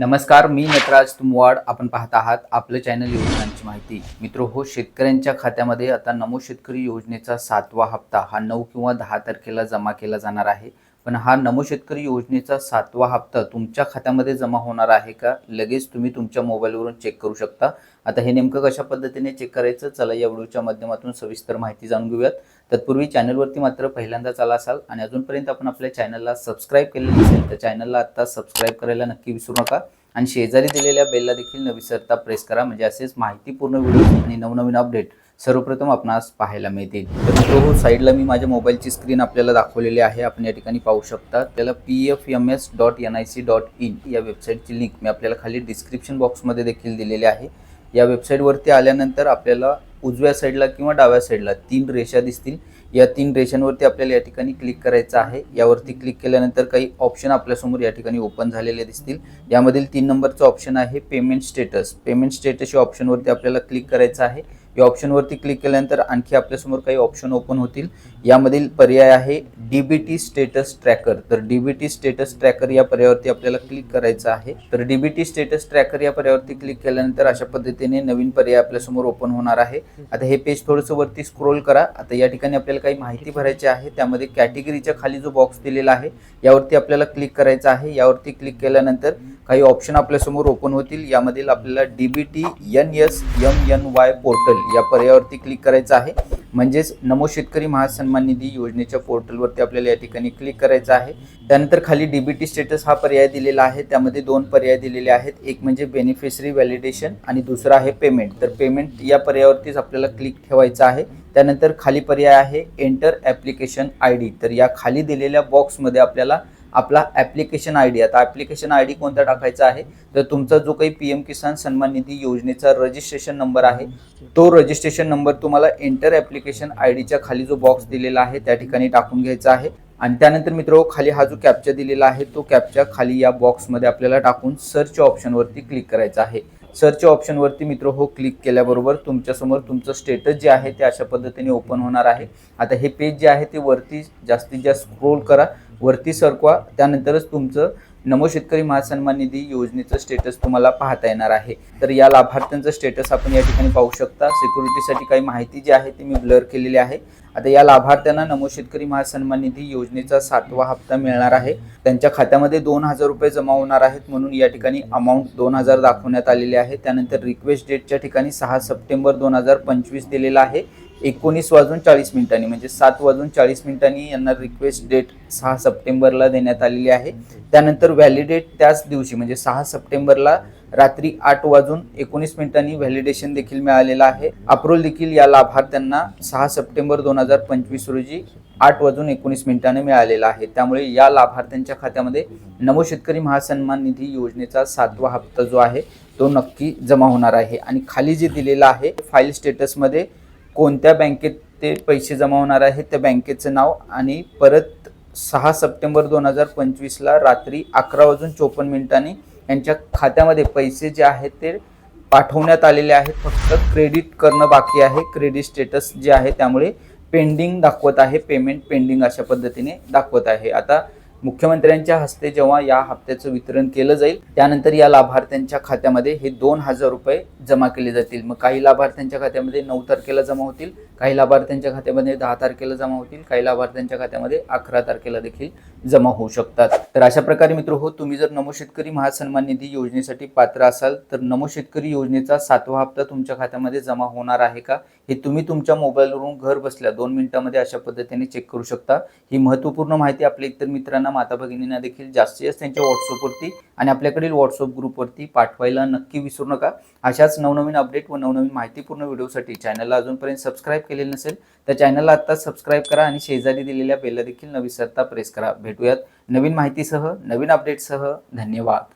नमस्कार मी नटराज तुमवाड. आपण पाहत आहात आपलं चॅनल योजनांची माहिती. मित्र हो शेतकऱ्यांच्या खात्यामध्ये आता नमो शेतकरी योजनेचा सातवा हप्ता हा नऊ किंवा दहा तारखेला जमा केला जाणार आहे. पण हा नमो शेतकरी योजनेचा सातवा हप्ता तुमच्या खात्यामध्ये जमा होणार आहे का? लगेच तुम्ही तुमच्या मोबाईलवरून चेक करू शकता. आता हे नेमकं कशा पद्धतीने चेक करायचं? चला या व्हिडिओच्या माध्यमातून सविस्तर माहिती जाणून घेऊयात. तत्पूर्वी चॅनलवरती मात्र पहिल्यांदाच आला असाल आणि अजूनपर्यंत आपण आपल्या चॅनलला सबस्क्राईब केलेलं नसेल तर चॅनलला आत्ता सबस्क्राईब करायला नक्की विसरू नका. आणि शेजारी दिलेल्या बेलला देखील न विसरता प्रेस करा. म्हणजे असेच माहितीपूर्ण व्हिडिओ आणि नवनवीन अपडेट सर्वप्रथम आपणास पाहायला मिळतील. तर मित्रहो, साईडला मी माझ्या मोबाईलची स्क्रीन आपल्याला दाखवलेली आहे. आपण या ठिकाणी पाहू शकता. त्याला P F M S dot N I C dot in या वेबसाईटची लिंक मी आपल्याला खाली डिस्क्रिप्शन बॉक्समध्ये देखील दिलेली आहे. या वेबसाईटवरती आल्यानंतर आपल्याला उजव्या साईडला किंवा डाव्या साईडला तीन रेषा दिसतील. या तीन रेषांवरती आपल्याला या ठिकाणी क्लिक करायचं आहे. यावरती क्लिक केल्यानंतर काही ऑप्शन आपल्यासमोर या ठिकाणी ओपन झालेले दिसतील. यामधील तीन नंबरचं ऑप्शन आहे पेमेंट स्टेटस पेमेंट स्टेटस या ऑप्शनवरती आपल्याला क्लिक करायचं आहे. या ऑप्शनवरती क्लिक केल्यानंतर आणखी आपल्यासमोर काही ऑप्शन ओपन होतील. यामधील पर्याय आहे D B T status tracker तर D B T status tracker या पर्यायावरती आपल्याला क्लिक करायचं आहे. तर D B T status tracker या पर्यायावरती क्लिक केल्यानंतर अशा पद्धतीने नवीन पर्याय आपल्यासमोर ओपन होणार आहे. आता हे पेज थोडंसं वरती स्क्रोल करा. आता या ठिकाणी आपल्याला काही माहिती भरायची आहे. त्यामध्ये कॅटेगरीच्या खाली जो बॉक्स दिलेला आहे यावरती आपल्याला क्लिक करायचं आहे. यावरती क्लिक केल्यानंतर काही ऑप्शन आपल्यासमोर ओपन होतील. यामधील आपल्याला D B T N S M N Y portal या पर्यायावरती क्लिक करायचं आहे. म्हणजेच नमो शेतकरी महासन्मान निधी योजनेच्या पोर्टलवरती आपल्याला या ठिकाणी क्लिक करायचं आहे. त्यानंतर खाली डीबीटी स्टेटस हा पर्याय दिलेला आहे. त्यामध्ये दोन पर्याय दिलेले आहेत. एक म्हणजे बेनिफिशरी व्हॅलिडेशन आणि दुसरा आहे पेमेंट तर पेमेंट या पर्यायावरतीच आपल्याला क्लिक ठेवायचं आहे. त्यानंतर खाली पर्याय आहे एंटर ॲप्लिकेशन आय डी तर या खाली दिलेल्या बॉक्समध्ये आपल्याला आपला ॲप्लिकेशन आय डी आता ॲप्लिकेशन आय डी कोणता टाकायचा आहे? तर तुमचा जो काही पी एम किसान सन्मान निधी योजनेचा रजिस्ट्रेशन नंबर आहे तो रजिस्ट्रेशन नंबर तुम्हाला एंटर ॲप्लिकेशन आय डीच्या खाली जो बॉक्स दिलेला आहे त्या ठिकाणी टाकून घ्यायचा आहे. आणि त्यानंतर मित्र खाली हा जो कॅप्चा दिलेला आहे तो कॅप्चा खाली या बॉक्समध्ये आपल्याला टाकून सर्च ऑप्शनवरती क्लिक करायचा आहे. सर्च ऑप्शनवरती मित्र हो क्लिक केल्याबरोबर तुमच्यासमोर तुमचं स्टेटस जे आहे ते अशा पद्धतीने ओपन होणार आहे. आता हे पेज जे आहे ते वरती जास्तीत जास्त स्क्रोल करा. वरती सरकवा. त्यानंतरच तुमचं नमो शेतकरी महासन्मान निधी योजनेचं स्टेटस तुम्हाला पाहता येणार आहे. तर या लाभार्थ्यांचं स्टेटस आपण या ठिकाणी पाहू शकता. सिक्युरिटीसाठी काही माहिती जी आहे ती मी ब्लर केलेली आहे. आता या लाभार्थ्यांना नमो शेतकरी महासन्मान निधी योजनेचा सातवा हप्ता मिळणार आहे. त्यांच्या खात्यामध्ये दोन हजार रुपये जमा होणार आहेत म्हणून या ठिकाणी अमाऊंट दोन हजार दाखवण्यात आलेली आहे. त्यानंतर रिक्वेस्ट डेटच्या ठिकाणी सहा सप्टेंबर दोन हजार पंचवीस दिलेला आहे. एकोणीस वाजून चाळीस मिनिटांनी म्हणजे सात वाजून चाळीस मिनिटांनी यांना रिक्वेस्ट डेट सहा सप्टेंबरला देण्यात आलेली आहे. त्यानंतर व्हॅलिडेट त्याच दिवशी म्हणजे सहा सप्टेंबरला रात्री आठ वाजून एकोणीस मिनिटांनी व्हॅलिडेशन देखील मिळालेलं आहे. अप्रोल देखील या लाभार्थ्यांना सहा सप्टेंबर दोन हजार पंचवीस रोजी आठ वाजून एकोणीस मिनिटांनी मिळालेला आहे. त्यामुळे या लाभार्थ्यांच्या खात्यामध्ये नमो शेतकरी महासन्मान निधी योजनेचा सातवा हप्ता जो आहे तो नक्की जमा होणार आहे. आणि खाली जे दिलेलं आहे फाईल स्टेटसमध्ये कोणत्या बँकेत ते पैसे जमा होणार आहे त्या बँकेचं नाव आणि परत सहा सप्टेंबर दोन हजार पंचवीसला रात्री अकरा वाजून चोपन्न मिनिटांनी यांच्या खात्यामध्ये पैसे जे आहेत ते पाठवण्यात आलेले आहेत. फक्त क्रेडिट करणं बाकी आहे. क्रेडिट स्टेटस जे आहे त्यामुळे पेंडिंग दाखवत आहे. पेमेंट पेंडिंग अशा पद्धतीने दाखवत आहे. आता मुख्यमंत्र्यांच्या हस्ते जेव्हा या हप्त्याचं वितरण केलं जाईल त्यानंतर या लाभार्थ्यांच्या खात्यामध्ये हे दोन हजार रुपये जमा केले जातील. मग काही लाभार्थ्यांच्या खात्यामध्ये नऊ तारखेला जमा होतील काही लाभार्थ्यांच्या खात्यामध्ये दहा तारखेला जमा होतील काही लाभार्थ्यांच्या खात्यामध्ये अकरा तारखेला देखील जमा होऊ शकतात. तर अशा प्रकारे मित्र हो तुम्ही जर नमो शेतकरी महासन्मान निधी योजनेसाठी पात्र असाल तर नमो शेतकरी योजनेचा सातवा हप्ता तुमच्या खात्यामध्ये जमा होणार आहे का? हे तुम्ही तुमच्या मोबाईलवरून घर बसल्या दोन मिनिटांमध्ये अशा पद्धतीने चेक करू शकता. ही महत्त्वपूर्ण माहिती आपल्या इतर मित्रांना माता भगिनींना देखील जास्तीत जास्त त्यांच्या व्हॉट्सअपवरती आणि आपल्याकडील व्हॉट्सअप ग्रुपवरती पाठवायला नक्की विसरू नका. अशाच नवनवीन अपडेट व नवनवीन माहितीपूर्ण व्हिडिओसाठी चॅनलला अजूनपर्यंत सबस्क्राईब केलेलं नसेल तर चॅनलला आत्ताच सबस्क्राईब करा आणि शेजारी दिलेल्या बेलला देखील न विसरता प्रेस करा. भेटूयात नवीन माहितीसह नवीन अपडेटसह धन्यवाद.